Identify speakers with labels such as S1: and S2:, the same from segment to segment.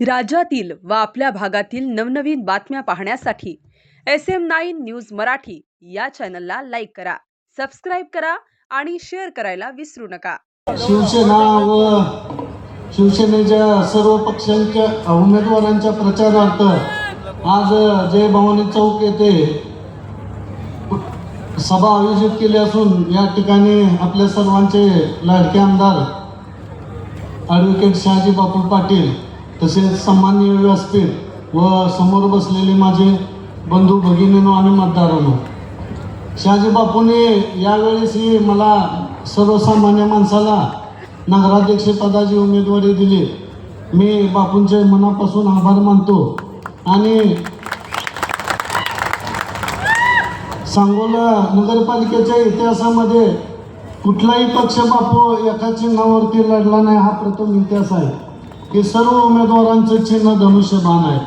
S1: राज्यातील व आपल्या भागातील नवनवीन बातम्या पाहण्यासाठी S M nine news Marathi या चॅनलला लाईक करा सबस्क्राईब करा आणि शेअर करायला विसरू नका.
S2: शिवसेना व शिवसेनेच्या सर्व पक्षांच्या उमेदवारांच्या प्रचारार्थ आज जय भवानी चौक येथे सभा आयोजित केली असून या ठिकाणी आपल्या सर्वांचे लाडके आमदार ॲडव्होकेट शहाजी बापू पाटील तसेच सन्माननीय व्यासपीठ व समोर बसलेले माझे बंधू भगिनीनो आणि मतदारांनो शहाजी बापूने यावेळेसही मला सर्वसामान्य माणसाला नगराध्यक्षपदाची उमेदवारी दिली. मी बापूंचे मनापासून आभार मानतो आणि सांगोला नगरपालिकेच्या इतिहासामध्ये कुठलाही पक्ष बापू एका चिन्हावरती लढला नाही हा प्रथम इतिहास आहे. की सर्व उमेदवारांचं चिन्ह धनुष्यबाण आहे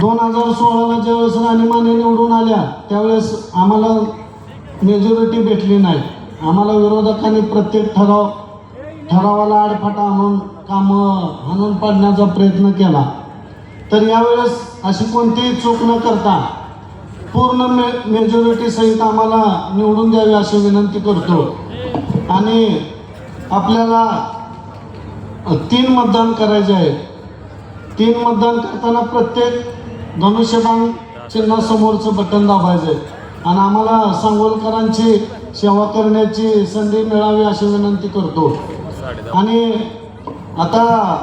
S2: दोन हजार सोळाला ज्यावेळेस राणीमाने निवडून आल्या त्यावेळेस आम्हाला मेजॉरिटी भेटली नाही. आम्हाला विरोधकांनी प्रत्येक ठराव ठरावाला आडफाटा म्हणून कामं हाणून पाडण्याचा प्रयत्न केला. तर यावेळेस अशी कोणतीही चूक न करता पूर्ण मे मेजॉरिटी सहित आम्हाला निवडून द्यावी अशी विनंती करतो. आणि आपल्याला तीन मतदान करायचे आहे. तीन मतदान करताना प्रत्येक धनुष्यबाण चिन्हासमोरचं बटन दाबायचं आहे. आणि आम्हाला सांगोलकरांची सेवा करण्याची संधी मिळावी अशी विनंती करतो. आणि आता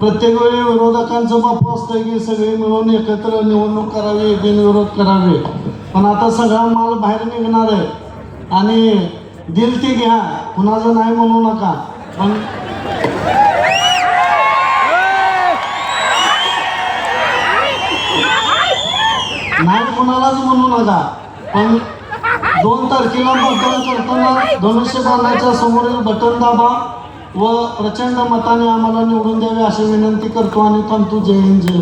S2: प्रत्येक वेळी विरोधकांचं बापू असतं की सगळे मिळून एकत्र निवडणूक करावी बिनविरोध करावे. पण आता सगळा माल बाहेर निघणार आहे. आणि दिल ती घ्या कुणाचं नाही म्हणू नका. पण नाही कुणालाच म्हणू नका. पण दोन तारखेला मतदान करताना धनुष्यबाणाच्या समोरील बटन दाबा व प्रचंड मताने आम्हाला निवडून द्यावे अशी विनंती करतो आणि थांबतो जय हिंद जय.